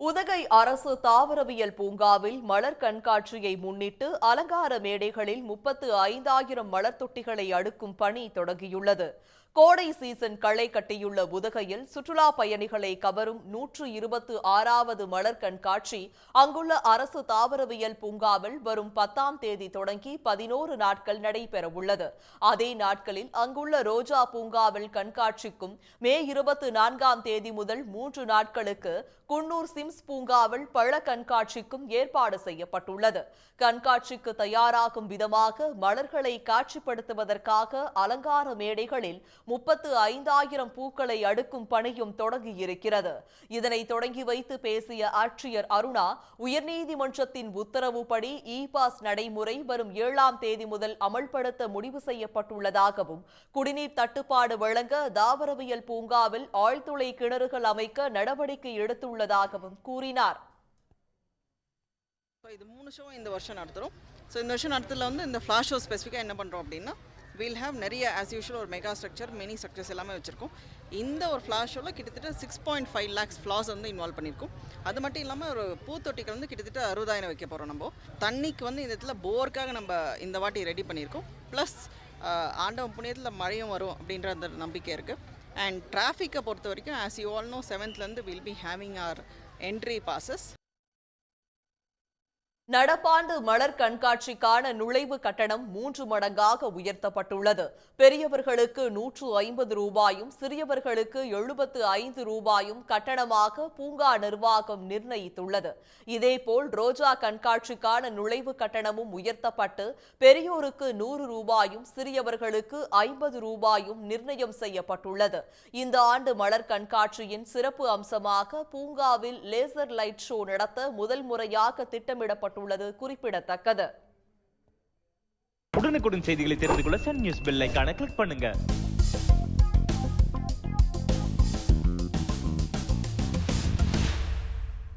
உதகை அரசு தாவரவியல் பூங்காவில் மலர் கண்காட்சியை முன்னிட்டு அலங்கார மேடைகளில் முப்பத்து ஐந்தாயிரம் மலர் தொட்டிகளை அடுக்கும் பணி தொடங்கியுள்ளது. கோடை சீசன் களை கட்டியுள்ள உதகையில் சுற்றுலா பயணிகளை கவரும் நூற்று இருபத்து ஆறாவது மலர் கண்காட்சி அங்குள்ள அரசு தாவரவியல் பூங்காவில் வரும் பத்தாம் தேதி தொடங்கி பதினோரு நாட்கள் நடைபெறவுள்ளது. அதே நாட்களில் அங்குள்ள ரோஜா பூங்காவில் கண்காட்சிக்கும் மே இருபத்து நான்காம் தேதி முதல் மூன்று நாட்களுக்கு குன்னூர் சிம் சிம்ஸ் பூங்காவில் பழ கண்காட்சிக்கும் ஏற்பாடு செய்யப்பட்டுள்ளது. கண்காட்சிக்கு தயாராகும் விதமாக மலர்களை காட்சிப்படுத்துவதற்காக அலங்கார மேடைகளில் முப்பத்து ஐந்தாயிரம் பூக்களை அடுக்கும் பணியும் தொடங்கியிருக்கிறது. இதனை தொடங்கி வைத்து பேசிய ஆட்சியர் அருணா உயர்நீதிமன்றத்தின் உத்தரவுப்படி இ பாஸ் நடைமுறை வரும் ஏழாம் தேதி முதல் அமல்படுத்த முடிவு செய்யப்பட்டுள்ளதாகவும் குடிநீர் தட்டுப்பாடு வழங்க தாவரவியல் பூங்காவில் ஆழ்துளை கிணறுகள் அமைக்க நடவடிக்கை எடுத்துள்ளதாகவும் கூறினார். ஸோ இது மூணு ஷோ இந்த வருஷம் நடத்துகிறோம் ஸோ இந்த வருஷம் நடத்துல வந்து இந்த ஃப்ளாஷ் ஷோ ஸ்பெசிஃபிக்காக என்ன பண்ணுறோம் அப்படின்னா வீல் ஹேவ் நிறைய ஆஸ் யூஷுவல் ஒரு மெகா ஸ்ட்ரக்சர் மினி ஸ்ட்ரக்சர்ஸ் எல்லாமே வச்சுருக்கோம். இந்த ஒரு ஃப்ளாஷ் ஷோவில் கிட்டத்தட்ட six point five lakhs flowers வந்து இன்வால்வ் பண்ணியிருக்கோம். அது மட்டும் இல்லாமல் ஒரு பூத்தொட்டிகள் வந்து கிட்டத்தட்ட அறுபதாயிரம் வைக்க போகிறோம் நம்ம. தண்ணிக்கு வந்து இந்த இடத்துல போருக்காக நம்ம இந்த வாட்டி ரெடி பண்ணியிருக்கோம். ப்ளஸ் ஆண்டவன் புண்ணியத்தில் மழையும் வரும் அப்படின்ற அந்த நம்பிக்கை இருக்குது அண்ட் டிராஃபிக்கை பொறுத்த வரைக்கும் as you all know செவன்த்லேருந்து will be having our entry passes. நடப்பாண்டு மலர் கண்காட்சிக்கான நுழைவு கட்டணம் மூன்று மடங்காக உயர்த்தப்பட்டுள்ளது. பெரியவர்களுக்கு நூற்று ஐம்பது ரூபாயும் சிறியவர்களுக்கு எழுபத்து ஐந்து ரூபாயும் கட்டணமாக பூங்கா நிர்வாகம் நிர்ணயித்துள்ளது. இதேபோல் ரோஜா கண்காட்சிக்கான நுழைவு கட்டணமும் உயர்த்தப்பட்டு பெரியோருக்கு நூறு ரூபாயும் சிறியவர்களுக்கு ஐம்பது ரூபாயும் நிர்ணயம் செய்யப்பட்டுள்ளது. இந்த ஆண்டு மலர் கண்காட்சியின் சிறப்பு அம்சமாக பூங்காவில் லேசர் லைட் ஷோ நடத்த முதல் முறையாக திட்டமிடப்பட்டுள்ளது குறிப்பிடத்தக்கது. உடனுக்குடன் செய்திகளை தெரிந்து கொள்ள சன் நியூஸ் பெல் ஐக்கான கிளிக் பண்ணுங்க.